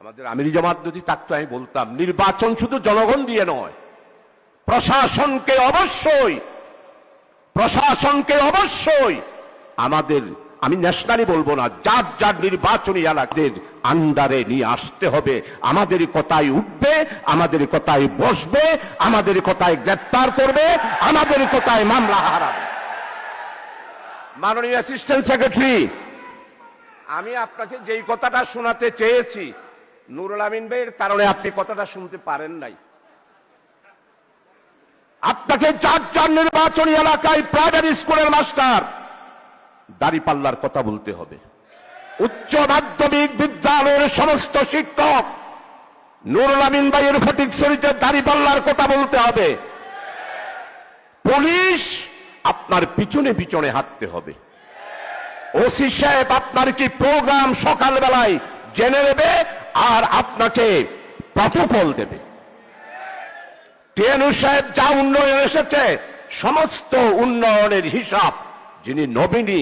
আমাদের আমিরি জামাত যদি থাকতো, আমি বলতাম, নির্বাচন শুধু জনগণ দিয়ে নয়, প্রশাসনকে অবশ্যই প্রশাসনকে অবশ্যই আমাদের, আমি ন্যাশনালি বলব না, যার যার নির্বাচনী এলাকাদের আন্ডারে নিয়ে আসতে হবে, আমাদের কথায় উঠবে, আমাদের কথায় বসবে, আমাদের কথায় গ্রেপ্তার করবে, আমাদের কথায় মামলা হারাবে। মাননীয় অ্যাসিস্ট্যান্ট সেক্রেটারি আমি আপনাকে যেই কথাটা শোনাতে চেয়েছি নুরুল আমিন ভাইয়ের কারণে আপনি কথাটা শুনতে পারেন নাই। আপনাকে যার যার নির্বাচনী এলাকায় প্রাইমারি স্কুলের মাস্টার দাড়িপাল্লার কথা বলতে হবে। উচ্চ মাধ্যমিক বিদ্যালয়ের সমস্ত শিক্ষক নুরুল আমিন ভাইয়ের ফটিক শরীতে দাড়িপাল্লার কথা বলতে হবে। পুলিশ আপনার পিছনে পিছনে হাঁটতে হবে। ওসি সাহেব, আপনার কি প্রোগ্রাম সকালবেলায় জেনে নেবে? আর আপনাকে প্রতফল দেবে। টিএনু সাহেব যা উন্নয়ন এসেছে সমস্ত উন্নয়নের হিসাব যিনি নবীনী